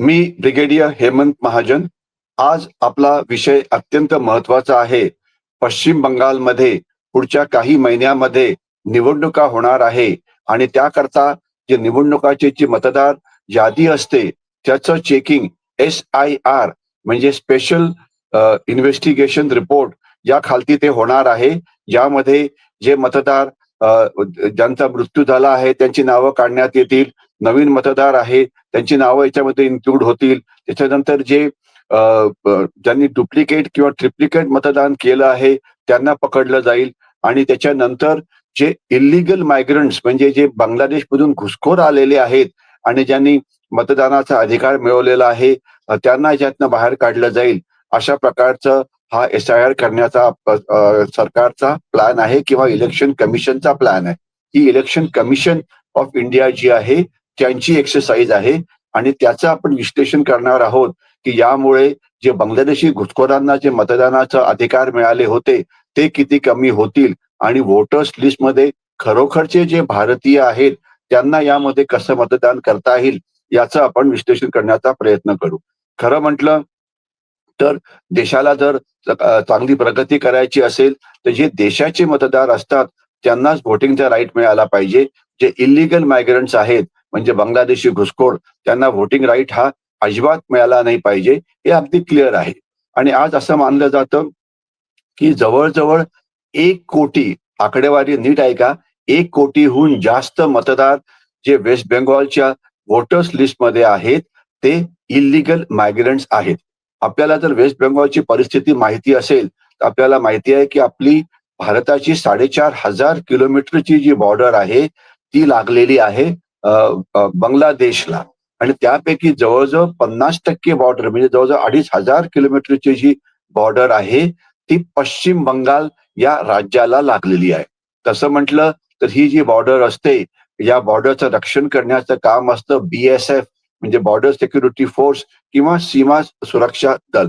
मी brigadier Hemant Mahajan. आज आपला विषय अत्यंत महत्त्वाचा आहे. पश्चिम बंगालमध्ये पुढच्या काही महिन्यामध्ये निवडणुका होणार आहे आणि त्याकरता जे निवडणुकाची जी मतदार यादी असते त्याचं चेकिंग एस आय आर म्हणजे स्पेशल इन्व्हेस्टिगेशन रिपोर्ट या खालती ते होणार आहे. यामध्ये जे मतदार ज्यांचा मृत्यू झाला आहे त्यांची नावं काढण्यात येतील. नवीन मतदार आहेत त्यांची नावं याच्यामध्ये इन्क्लूड होतील. त्याच्यानंतर जे ज्यांनी डुप्लिकेट किंवा ट्रिप्लिकेट मतदान केलं आहे त्यांना पकडलं जाईल. आणि त्याच्यानंतर जे इलिगल मायग्रंट्स म्हणजे जे बांगलादेशमधून घुसखोर आलेले आहेत आणि ज्यांनी मतदानाचा अधिकार मिळवलेला आहे त्यांना याच्यातनं बाहेर काढलं जाईल. अशा प्रकारचं हा एस आय आर करण्याचा सरकारचा प्लॅन आहे किंवा इलेक्शन कमिशनचा प्लॅन आहे. ही इलेक्शन कमिशन ऑफ इंडिया जी आहे त्यांची एक्सरसाइज आहे. आणि त्याचं आपण विश्लेषण करणार आहोत की यामुळे जे बांगलादेशी घुसखोरांना जे मतदानाचा अधिकार मिळाले होते ते किती कमी होतील? आणि वोटर्स लिस्टमध्ये खरोखरचे जे भारतीय आहेत त्यांना यामध्ये कसं मतदान करता येईल याचं आपण विश्लेषण करण्याचा प्रयत्न करू. खरं म्हटलं तर देशाला जर चांगली प्रगती करायची असेल तर जे देशाचे मतदार असतात त्यांनाच व्होटिंगचा राईट मिळाला पाहिजे. जे इलिगल मायग्रंट्स आहेत म्हणजे बांगलादेशी घुसखोर त्यांना व्होटिंग राईट हा अजिबात मिळाला नाही पाहिजे हे अगदी क्लिअर आहे. आणि आज असं मानलं जातं की जवळजवळ एक कोटी आकडेवारी नीट आहे का? एक कोटीहून जास्त मतदार जे वेस्ट बेंगॉलच्या वोटर्स लिस्टमध्ये आहेत ते इलिगल मायग्रंट्स आहेत. आपल्याला जर वेस्ट बेंगॉलची परिस्थिती माहिती असेल तर आपल्याला माहिती आहे की आपली भारताची साडेचार हजार किलोमीटरची जी बॉर्डर आहे ती लागलेली आहे. बांगलादेशला. आणि त्यापैकी जवळजवळ पन्नास टक्के बॉर्डर म्हणजे जवळजवळ अडीच हजार किलोमीटरची जी बॉर्डर आहे ती पश्चिम बंगाल या राज्याला लागलेली आहे. तसं म्हटलं तर ही जी बॉर्डर असते या बॉर्डरचं रक्षण करण्याचं काम असतं बीएसएफ म्हणजे बॉर्डर सिक्युरिटी फोर्स किंवा सीमा सुरक्षा दल.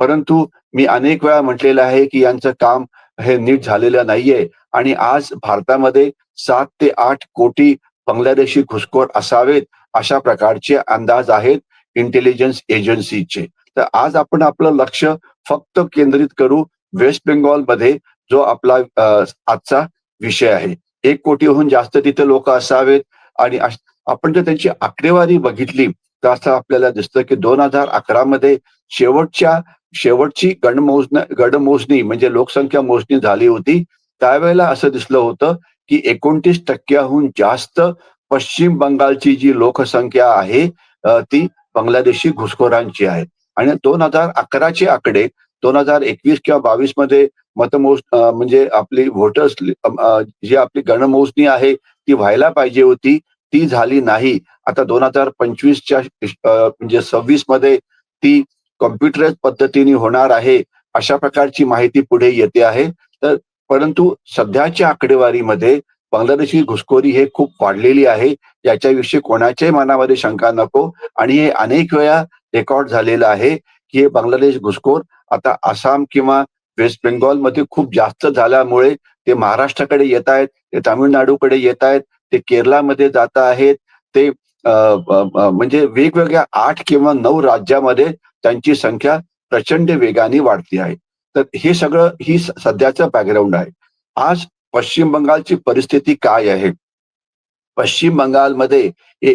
परंतु मी अनेक वेळा म्हटलेलं आहे की यांचं काम हे नीट झालेलं नाहीये. आणि आज भारतामध्ये सात ते आठ कोटी बांगलादेशी घुसखोर असावेत अशा प्रकारचे अंदाज आहेत इंटेलिजन्स एजन्सीचे तर आज आपण आपलं लक्ष फक्त केंद्रित करू वेस्ट बेंगॉलमध्ये जो आपला आजचा विषय आहे. एक कोटीहून जास्त तिथे लोक असावेत आणि आपण जर त्यांची आकडेवारी बघितली तर असं आपल्याला दिसतं की दोन हजार अकरा मध्ये शेवटच्या शेवटची गणमोजणी गडमोजणी म्हणजे लोकसंख्या मोजणी झाली होती. त्यावेळेला असं दिसलं होतं की एकोणतीस टक्क्याहून जास्त पश्चिम बंगालची जी लोकसंख्या आहे ती बांगलादेशी घुसखोरांची आहे. आणि दोन हजार अकराचे आकडे दोन हजार एकवीस किंवा बावीसमध्ये मतमोज म्हणजे आपली व्होटर्स जी आपली गणमोजणी आहे ती व्हायला पाहिजे होती ती झाली नाही. आता दोन हजार पंचवीसच्या म्हणजे सव्वीसमध्ये ती कॉम्प्युटर पद्धतीने होणार आहे अशा प्रकारची माहिती पुढे येते आहे. तर परंतु सध्याच्या आकडेवारीमध्ये बांगलादेशी घुसखोरी हे खूप वाढलेली आहे. याच्याविषयी कोणाच्याही मनामध्ये शंका नको. आणि हे अनेक वेळा रेकॉर्ड झालेलं आहे की हे बांगलादेश घुसखोर आता आसाम किंवा वेस्ट बेंगॉलमध्ये खूप जास्त झाल्यामुळे ते महाराष्ट्राकडे येत आहेत ते तामिळनाडूकडे येत आहेत ते केरळामध्ये जात आहेत. ते म्हणजे वेगवेगळ्या आठ किंवा नऊ राज्यामध्ये त्यांची संख्या प्रचंड वेगाने वाढती आहे. तर हे सगळं ही सध्याचं बॅकग्राऊंड आहे. आज पश्चिम बंगालची परिस्थिती काय आहे? पश्चिम बंगालमध्ये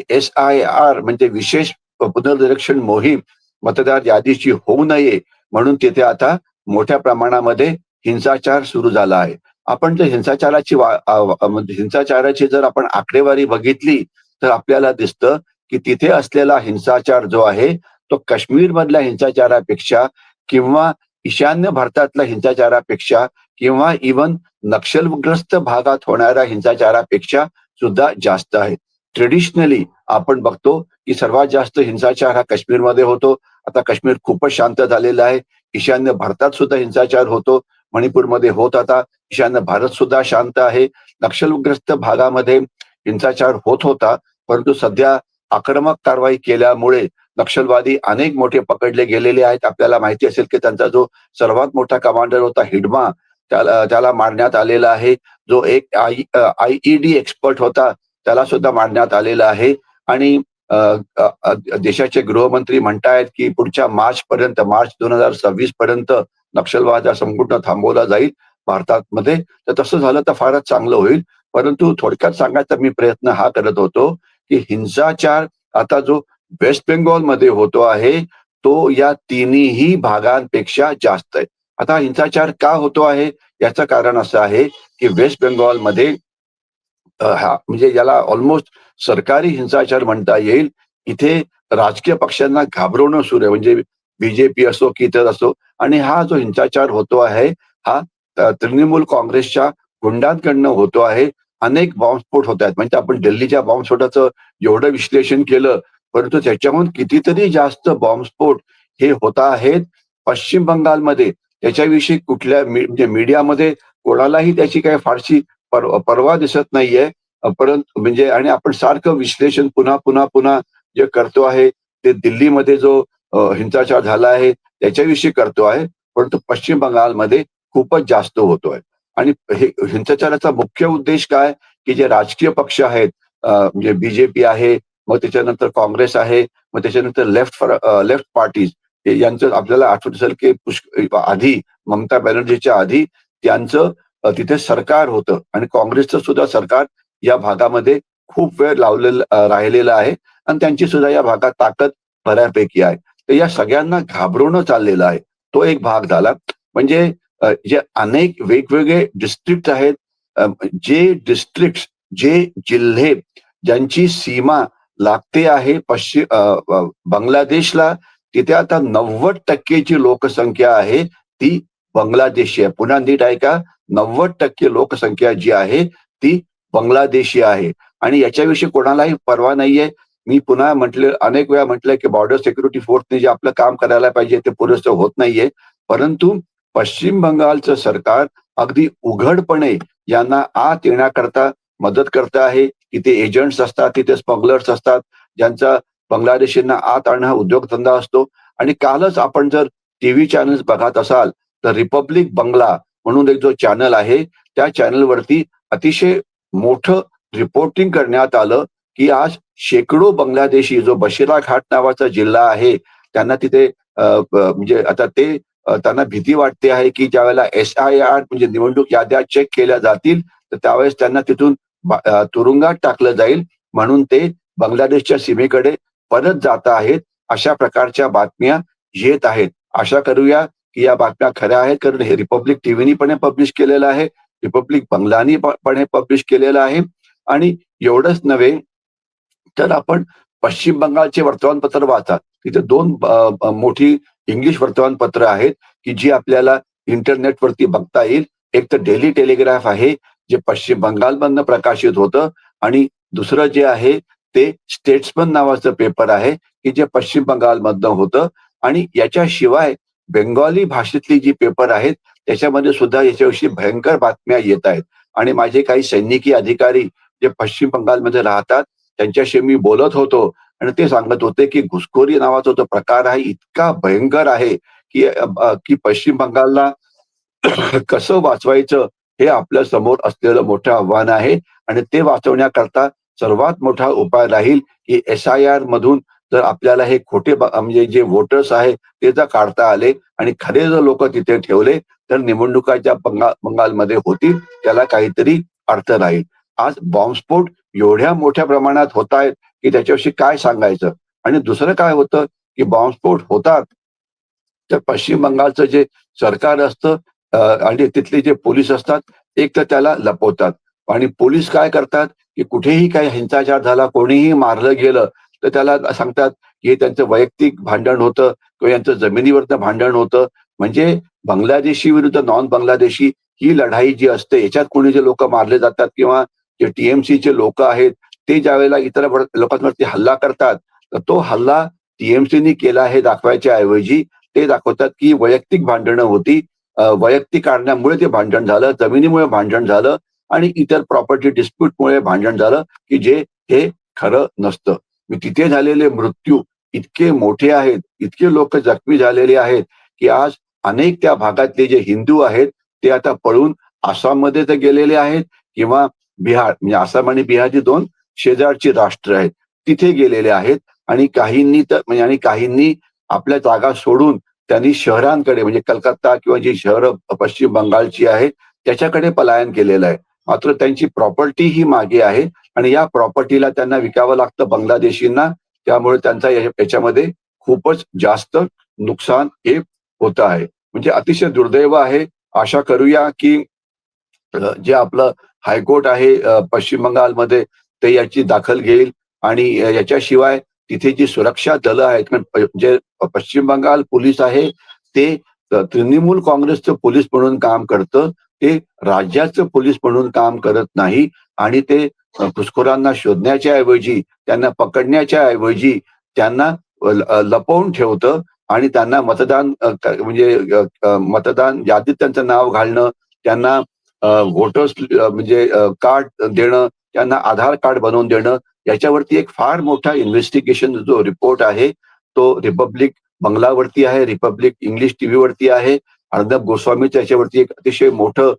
एस आय आर म्हणजे विशेष पुनर्निरीक्षण मोहीम मतदार यादीची होऊ नये म्हणून तिथे आता मोठ्या प्रमाणामध्ये हिंसाचार सुरू झाला आहे. आपण जर हिंसाचाराची म्हणजे हिंसाचाराची जर आपण आकडेवारी बघितली तर आपल्याला दिसतं की तिथे असलेला हिंसाचार जो आहे तो काश्मीर मधल्या हिंसाचारापेक्षा किंवा ईशान्य भारतातल्या हिंसाचारापेक्षा किंवा इवन नक्षलग्रस्त भागात होणाऱ्या हिंसाचारापेक्षा सुद्धा जास्त आहे. ट्रेडिशनली आपण बघतो की सर्वात जास्त हिंसाचार हा काश्मीरमध्ये होतो. आता काश्मीर खूपच शांत झालेला आहे. ईशान्य भारतात सुद्धा हिंसाचार होतो. मणिपूरमध्ये होत आता ईशान्य भारत सुद्धा शांत आहे. नक्षलग्रस्त भागामध्ये हिंसाचार होत होता. परंतु सध्या आक्रमक कारवाई केल्यामुळे नक्षलवादी अनेक मोठे पकडले गेलेले आहेत. आपल्याला माहिती असेल की त्यांचा जो सर्वात मोठा कमांडर होता हिडमा त्याला त्याला मारण्यात आलेला आहे. जो एक आय आयईडी एक्सपर्ट होता त्याला सुद्धा मारण्यात आलेला आहे. आणि देशाचे गृहमंत्री म्हणतायत की पुढच्या मार्च पर्यंत मार्च दोन हजार सव्वीस पर्यंत नक्षलवाद हा संपूर्ण थांबवला जाईल भारतात मध्ये तर तसं झालं तर फारच चांगलं होईल. परंतु थोडक्यात सांगायचा मी प्रयत्न हा करत होतो की हिंसाचार आता जो वेस्ट बेंगॉलमध्ये होतो आहे तो या तिन्ही भागांपेक्षा जास्त आहे. आता हिंसाचार का होतो आहे? याचं कारण असं आहे की वेस्ट बेंगॉलमध्ये हा म्हणजे याला ऑलमोस्ट सरकारी हिंसाचार म्हणता येईल. इथे राजकीय पक्षांना घाबरवणं सुरू आहे. म्हणजे बीजेपी असो की इतर असो. आणि हा जो हिंसाचार होतो आहे हा तृणमूल काँग्रेसच्या गुंडांकडनं होतो आहे. अनेक बॉम्बस्फोट होत आहेत म्हणजे आपण दिल्लीच्या बॉम्बस्फोटाचं एवढं विश्लेषण केलं परंतु त्याच्याहून कितीतरी जास्त बॉम्बस्फोट हे होत आहेत पश्चिम बंगालमध्ये. त्याच्याविषयी कुठल्या म्हणजे मीडियामध्ये कोणालाही त्याची काही फारशी पर- परवा दिसत नाहीये. परंतु म्हणजे आणि आपण सारखं विश्लेषण पुन्हा पुन्हा पुन्हा जे करतो आहे ते दिल्लीमध्ये जो हिंसाचार झाला आहे त्याच्याविषयी करतो आहे. परंतु पश्चिम बंगालमध्ये खूपच जास्त होतोय. आणि हे हिंसाचाराचा मुख्य उद्देश काय? की जे राजकीय पक्ष आहेत म्हणजे बीजेपी आहे मग त्याच्यानंतर काँग्रेस आहे मग त्याच्यानंतर लेफ्ट लेफ्ट पार्टीज यांचं आपल्याला आठवत असेल की पुष्क आधी ममता बॅनर्जीच्या आधी त्यांचं तिथे सरकार होतं. आणि काँग्रेसचं सुद्धा सरकार या भागामध्ये खूप वेळ लावलेलं राहिलेलं आहे. आणि त्यांची सुद्धा या भागात ताकद बऱ्यापैकी आहे. तर या सगळ्यांना घाबरवणं चाललेलं आहे. तो एक भाग झाला. म्हणजे जे अनेक वेगवेगळे डिस्ट्रिक्ट आहेत जे डिस्ट्रिक्ट जे जिल्हे ज्यांची सीमा लागते आहे पश्चिम बांगलादेशला तिथे आता नव्वद टक्केची लोकसंख्या आहे ती बांगलादेशी आहे. पुन्हा नीट ऐका नव्वद टक्के लोकसंख्या जी आहे ती बांगलादेशी आहे. आणि याच्याविषयी कोणालाही परवा नाहीये. मी पुन्हा म्हटले अनेक वेळा म्हटलंय की बॉर्डर सिक्युरिटी फोर्सने जे आपलं काम करायला पाहिजे ते पुरेसं होत नाहीये. परंतु पश्चिम बंगालचं सरकार अगदी उघडपणे यांना आत येण्याकरता मदत करत आहे. तिथे एजंट्स असतात तिथे स्मगलर्स असतात ज्यांचा बांगलादेशींना आत आणणं हा उद्योगधंदा असतो. आणि कालच आपण जर टीव्ही चॅनल्स बघत असाल तर रिपब्लिक बंगला म्हणून एक जो चॅनल आहे त्या चॅनलवरती अतिशय मोठं रिपोर्टिंग करण्यात आलं की आज शेकडो बांगलादेशी जो बशिरा घाट नावाचा जिल्हा आहे त्यांना तिथे म्हणजे आता ते त्यांना भीती वाटते आहे की ज्यावेळेला एस आय आर म्हणजे निवडणूक याद्या चेक केल्या जातील तर त्यावेळेस त्यांना तिथून तुरुंगात टाकलं जाईल म्हणून ते बांगलादेशच्या सीमेकडे परत जात आहेत अशा प्रकारच्या बातम्या येत आहेत. आशा करूया की या बातम्या खऱ्या आहेत कारण हे रिपब्लिक टीव्हीनी पण पब्लिश केलेलं आहे रिपब्लिक बंगलानी पण हे पब्लिश केलेलं आहे. आणि एवढंच नव्हे तर आपण पश्चिम बंगालचे वर्तमानपत्र वाचतात तिथे दोन मोठी इंग्लिश वर्तमानपत्र आहेत की जी आपल्याला इंटरनेटवरती बघता येईल. एक तर डेली टेलिग्राफ आहे जे पश्चिम बंगालमधनं प्रकाशित होतं आणि दुसरं जे आहे ते स्टेट्समन नावाचं पेपर आहे की जे पश्चिम बंगालमधनं होतं. आणि याच्याशिवाय बेंगॉली भाषेतली जी पेपर आहेत त्याच्यामध्ये सुद्धा याच्याविषयी भयंकर बातम्या येत आहेत. आणि माझे काही सैनिकी अधिकारी जे पश्चिम बंगालमध्ये राहतात त्यांच्याशी मी बोलत होतो. आणि ते सांगत होते की घुसखोरी नावाचा जो प्रकार आहे इतका भयंकर आहे की की पश्चिम बंगालला कसं वाचवायचं हे आपल्यासमोर असलेलं मोठं आव्हान आहे. आणि ते वाचवण्याकरता सर्वात मोठा उपाय राहील की एस आय आर मधून जर आपल्याला हे खोटे म्हणजे जे वोटर्स आहे ते जर काढता आले आणि खरे जर लोक तिथे ठेवले तर निवडणुकाच्या बंगाल बंगालमध्ये होतील त्याला काहीतरी अर्थ राहील. आज बॉम्बस्फोट एवढ्या मोठ्या प्रमाणात होत आहेत की त्याच्याविषयी काय सांगायचं? आणि दुसरं काय होतं की बॉम्बस्फोट होतात तर पश्चिम बंगालचं जे सरकार असतं आणि तिथले जे पोलीस असतात एक तर त्याला लपवतात. आणि पोलीस काय करतात की कुठेही काही हिंसाचार झाला कोणीही मारलं गेलं तर त्याला सांगतात की हे त्यांचं वैयक्तिक भांडण होतं किंवा यांचं जमिनीवरचं भांडण होतं. म्हणजे बांगलादेशी विरुद्ध नॉन बांगलादेशी ही लढाई जी असते याच्यात कोणी जे लोक मारले जातात किंवा जे टीएमसीचे लोक आहेत ते ज्या वेळेला इतर लोकांवरती हल्ला करतात तर तो हल्ला टीएमसीनी केला हे दाखवायच्या ऐवजी ते दाखवतात की वैयक्तिक भांडणं होती. वैयक्तिक कारणामुळे ते भांडण झालं जमिनीमुळे भांडण झालं आणि इतर प्रॉपर्टी डिस्प्यूटमुळे भांडण झालं की जे हे खरं नसतं. मी तिथे झालेले मृत्यू इतके मोठे आहेत इतके लोक जखमी झालेले आहेत की आज अनेक त्या भागातले जे हिंदू आहेत ते आता पळून आसाममध्ये तर गेलेले आहेत किंवा बिहार म्हणजे आसाम आणि बिहारची दोन शेजारची राष्ट्र आहेत. तिथे गेलेले आहेत आणि काहींनी तर म्हणजे आणि काहींनी आपल्या जागा सोडून त्यांनी शहरांकडे म्हणजे कलकत्ता किंवा जी शहरं पश्चिम बंगालची आहे त्याच्याकडे पलायन केलेलं आहे. मात्र त्यांची प्रॉपर्टी ही मागे आहे आणि या प्रॉपर्टीला त्यांना विकावं लागतं बांगलादेशींना. त्यामुळे त्यांचा याच्यामध्ये खूपच जास्त नुकसान हे होत आहे. म्हणजे अतिशय दुर्दैव आहे. आशा करूया की जे आपलं हायकोर्ट आहे पश्चिम बंगालमध्ये ते याची दाखल घेईल आणि याच्याशिवाय तिथे जी सुरक्षा दलं आहेत जे पश्चिम बंगाल पोलीस आहे ते तृणमूल काँग्रेसचं पोलीस म्हणून काम करतं ते राज्याचं पोलीस म्हणून काम करत नाही आणि ते घुसखोरांना शोधण्याच्या ऐवजी त्यांना पकडण्याच्या ऐवजी त्यांना लपवून ठेवतं आणि त्यांना मतदान म्हणजे मतदान यादीत त्यांचं नाव घालणं त्यांना व्होटर्स म्हणजे कार्ड देणं त्यांना आधार कार्ड बनवून देणं याच्यावरती एक फार मोठा इन्व्हेस्टिगेशन जो रिपोर्ट आहे तो रिपब्लिक बंगलावरती आहे रिपब्लिक इंग्लिश टीव्हीवरती आहे. अर्णब गोस्वामी याच्यावरती एक अतिशय मोठं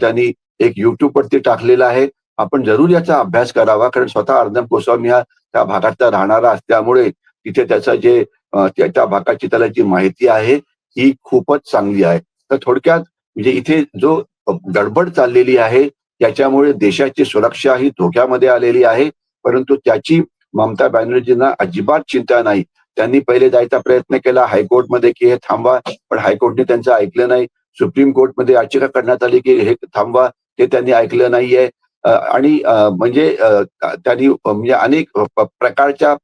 त्यांनी एक युट्यूबवरती टाकलेलं आहे. आपण जरूर याचा अभ्यास करावा कारण स्वतः अर्णब गोस्वामी हा त्या भागातला राहणारा असल्यामुळे तिथे त्याचा जे त्या त्या भागाची त्याला जी माहिती आहे ही खूपच चांगली आहे. तर थोडक्यात म्हणजे इथे जो गडबड चाललेली आहे. त्याच्यामुळे देशाची सुरक्षा ही धोक्यामध्ये आलेली आहे. परंतु त्याची ममता बॅनर्जींना अजिबात चिंता नाही. त्यांनी पहिले जायचा प्रयत्न केला. हायकोर्टमध्ये की हे थांबवा. पण हायकोर्टने त्यांचं ऐकलं नाही. सुप्रीम कोर्टमध्ये याचिका करण्यात आली की हे थांबवा. ते त्यांनी ऐकलं नाहीये. आणि म्हणजे त्यांनी म्हणजे अनेक प्रकारच्या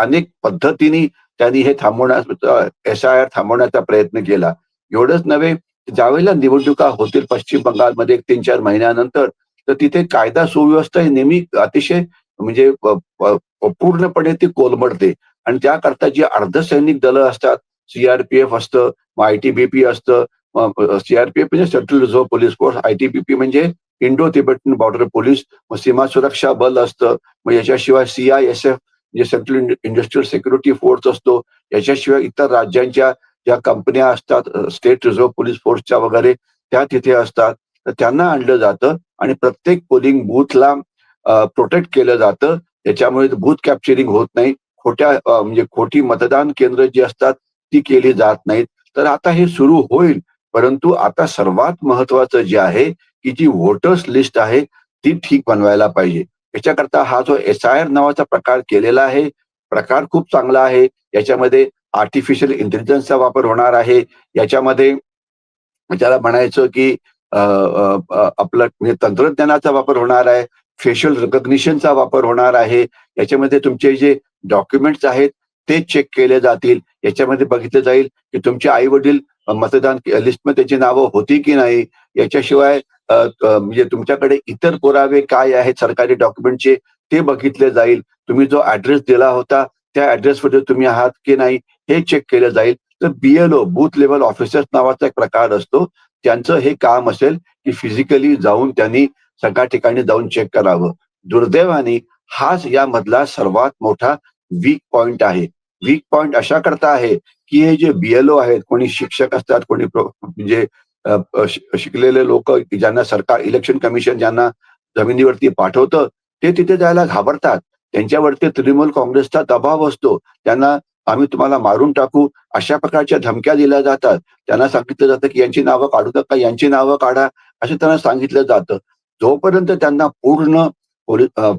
अनेक पद्धतीने त्यांनी हे थांबवण्याचा एस आय आर थांबवण्याचा प्रयत्न केला. एवढंच नव्हे ज्यावेळेला निवडणुका होतील पश्चिम बंगालमध्ये एक तीन चार महिन्यानंतर तर तिथे कायदा सुव्यवस्था ही नेहमी अतिशय म्हणजे पूर्णपणे ती कोलमडते. आणि त्याकरता जी अर्धसैनिक दलं असतात सीआरपीएफ असतं मग आयटीबीपी असतं सीआरपीएफ म्हणजे central reserve police force ITBP म्हणजे इंडो तिबेटन बॉर्डर पोलीस मग सीमा सुरक्षा बल असतं मग याच्याशिवाय सीआयएसएफ म्हणजे सेंट्रल इंडस्ट्रियल सिक्युरिटी फोर्स असतो याच्याशिवाय इतर राज्यांच्या ज्या कंपन्या असतात स्टेट रिझर्व्ह पोलीस फोर्सच्या वगैरे त्या तिथे असतात. तर त्यांना आणलं जातं आणि प्रत्येक पोलिंग बूथला प्रोटेक्ट केलं जातं. त्याच्यामुळे बूथ कॅप्चरिंग होत नाही. खोट्या म्हणजे खोटी मतदान केंद्र जी असतात ती केली जात नाहीत. तर आता हे सुरू होईल. परंतु आता सर्वात महत्वाचं जे आहे की जी वोटर्स लिस्ट आहे ती ठीक बनवायला पाहिजे. याच्याकरता हा जो एस आय आर नावाचा प्रकार केलेला आहे प्रकार खूप चांगला आहे. याच्यामध्ये आर्टिफिशियल इंटेलिजन्सचा वापर होणार आहे. याच्यामध्ये त्याला म्हणायचं की आपलं म्हणजे तंत्रज्ञानाचा वापर होणार आहे. फेशियल रिकग्निशनचा वापर होणार आहे. याच्यामध्ये तुमचे जे डॉक्युमेंट्स आहेत ते चेक केले जातील. याच्यामध्ये बघितलं जाईल की तुमचे आई वडील मतदान लिस्टमध्ये त्याची नावं होती की नाही? याच्याशिवाय म्हणजे तुमच्याकडे इतर पुरावे काय आहेत? सरकारी डॉक्युमेंटचे ते बघितले जाईल. तुम्ही जो ऍड्रेस दिला होता त्या ऍड्रेसमध्ये तुम्ही आहात की नाही? हे चेक केलं जाईल. तर बीएलओ बूथ लेवल ऑफिसर्स नावाचा एक प्रकार असतो. त्यांचं हे काम असेल की फिजिकली जाऊन त्यांनी सगळ्या ठिकाणी जाऊन चेक करावं. दुर्दैवाने हाच यामधला सर्वात मोठा वीक पॉइंट आहे. वीक पॉइंट अशा करता आहे की हे जे बीएलओ आहेत कोणी शिक्षक असतात कोणी म्हणजे शिकलेले लोक ज्यांना सरकार इलेक्शन कमिशन ज्यांना जमिनीवरती पाठवतं ते तिथे जायला घाबरतात. त्यांच्यावरती तृणमूल काँग्रेसचा दबाव असतो. त्यांना आम्ही तुम्हाला मारून टाकू. अशा प्रकारच्या धमक्या दिल्या जातात. त्यांना सांगितलं जातं की यांची नावं काढू नका यांची नावं काढा. असं त्यांना सांगितलं जातं. जोपर्यंत त्यांना पूर्ण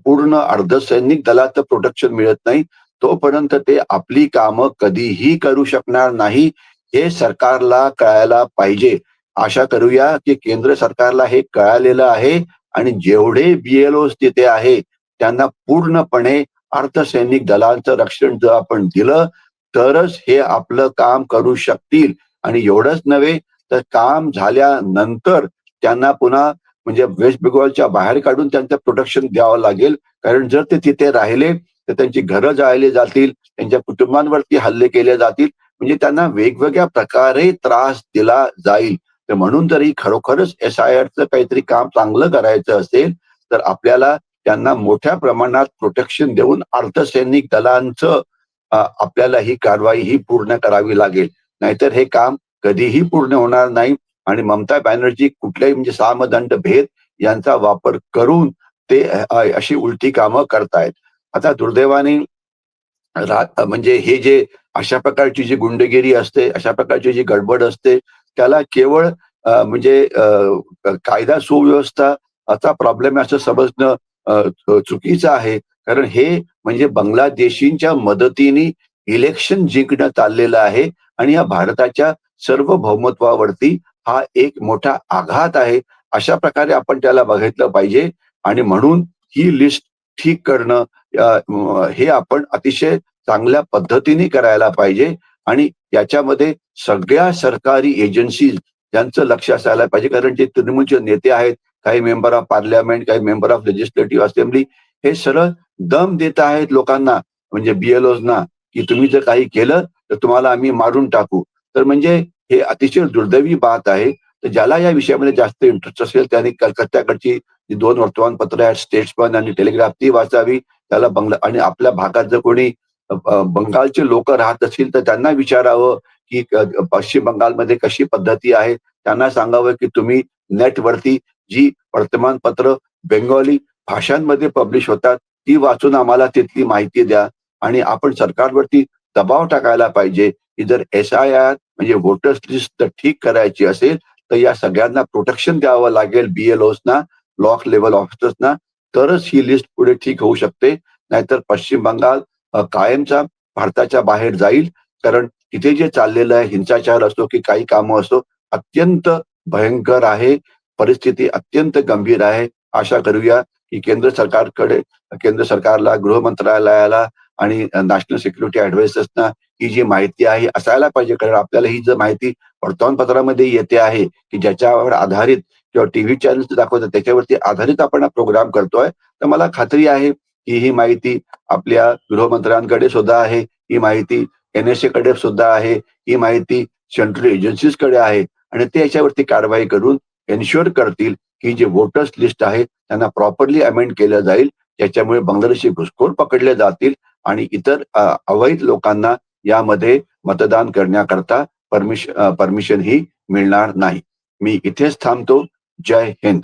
पूर्ण अर्धसैनिक दलाचं प्रोटेक्शन मिळत नाही तोपर्यंत ते आपली कामं कधीही करू शकणार नाही. हे सरकारला कळायला पाहिजे. आशा करूया की केंद्र सरकारला हे कळालेलं आहे आणि जेवढे बीएलओ तिथे आहे त्यांना पूर्णपणे अर्धसैनिक दलांचं रक्षण जर आपण दिलं तरच हे आपलं काम करू शकतील. आणि एवढंच नव्हे तर काम झाल्यानंतर त्यांना पुन्हा म्हणजे वेस्ट बेंगॉलच्या बाहेर काढून त्यांचं प्रोटेक्शन द्यावं लागेल. कारण जर ते तिथे राहिले तर त्यांची घरं जाळली जातील त्यांच्या कुटुंबांवरती हल्ले केले जातील. म्हणजे त्यांना वेगवेगळ्या प्रकारे त्रास दिला जाईल. तर म्हणून जर ही खरोखरच एस आय आरचं काहीतरी काम चांगलं करायचं असेल तर आपल्याला त्यांना मोठ्या प्रमाणात प्रोटेक्शन देऊन अर्धसैनिक दलांचं आपल्याला ही कारवाई ही पूर्ण करावी लागेल. नाहीतर हे काम कधीही पूर्ण होणार नाही. आणि ममता बॅनर्जी कुठल्याही म्हणजे सामदंड भेद यांचा वापर करून ते अशी उलटी कामं करतायत. आता दुर्दैवाने म्हणजे हे जे अशा प्रकारची जी गुंडगिरी असते अशा प्रकारची जी गडबड असते त्याला केवळ म्हणजे कायदा सुव्यवस्था असा प्रॉब्लेम असं समजणं चुकीचं आहे. कारण हे म्हणजे बांगलादेशींच्या मदतीने इलेक्शन जिंकणं चाललेलं आहे आणि या भारताच्या सार्वभौमत्वावरती हा एक मोठा आघात आहे. अशा प्रकारे आपण त्याला बघितलं पाहिजे आणि म्हणून ही लिस्ट ठीक करणं हे आपण अतिशय चांगल्या पद्धतीने करायला पाहिजे आणि याच्यामध्ये सगळ्या सरकारी एजन्सीज यांचं लक्ष असायला पाहिजे. कारण जे तृणमूलचे नेते आहेत काही मेंबर ऑफ पार्लमेंट काही मेंबर ऑफ लेजिस्लेटिव्ह असेंब्ली हे सरळ दम देत आहेत लोकांना म्हणजे बीएलओजना की तुम्ही जर काही केलं तर तुम्हाला आम्ही मारून टाकू. तर म्हणजे हे अतिशय दुर्दैवी बात आहे. तर ज्याला या विषयामध्ये जास्त इंटरेस्ट असेल त्याने कलकत्त्याकडची जी दोन वर्तमानपत्र आहेत स्टेट्समन आणि टेलिग्राफ ती वाचावी. त्याला बंगला आणि आपल्या भागात जर कोणी बंगालचे लोक राहत असतील तर त्यांना विचारावं की पश्चिम बंगालमध्ये कशी पद्धती आहे? त्यांना सांगावं की तुम्ही नेटवरती जी वर्तमानपत्र बेंगॉली भाषांमध्ये पब्लिश होतात ती वाचून आम्हाला तिथली माहिती द्या. आणि आपण सरकारवरती दबाव टाकायला पाहिजे की जर एस आय आर म्हणजे वोटर्स लिस्ट जर ठीक करायची असेल तर या सगळ्यांना प्रोटेक्शन द्यावं लागेल बीएलओजना ब्लॉक लेवल ऑफिसर्सना तरच ही लिस्ट पुढे ठीक होऊ शकते. नाहीतर पश्चिम बंगाल कायमचा भारताच्या बाहेर जाईल. कारण तिथे जे चाललेलं आहे हिंसाचार असो की काही कामं असो अत्यंत भयंकर आहे. परिस्थिती अत्यंत गंभीर आहे. आशा करूया की केंद्र सरकारकडे केंद्र सरकारला गृह मंत्रालयाला आणि नॅशनल सिक्युरिटी ऍडवायसर्सना ही जी माहिती आहे असायला पाहिजे. कारण आपल्याला ही जर माहिती वर्तमानपत्रामध्ये येते आहे की ज्याच्यावर आधारित किंवा टीव्ही चॅनल्स दाखवतात त्याच्यावरती आधारित आपण हा प्रोग्राम करतोय तर मला खात्री आहे की ही माहिती आपल्या गृहमंत्र्यांकडे सुद्धा आहे. ही माहिती एनएसए कडे सुद्धा आहे. ही माहिती सेंट्रल एजन्सीजकडे आहे. आणि ते याच्यावरती कारवाई करून एन्श्युअर करतील की जे वोटर्स लिस्ट आहे त्यांना प्रॉपरली अमेंड केलं जाईल. त्याच्यामुळे बांगलादेशी घुसखोर पकडले जातील आणि इतर अवैध लोकांना यामध्ये मतदान करण्याकरता परमिश परमिशन ही मिळणार नाही. मी इथेच थांबतो. जय हिंद.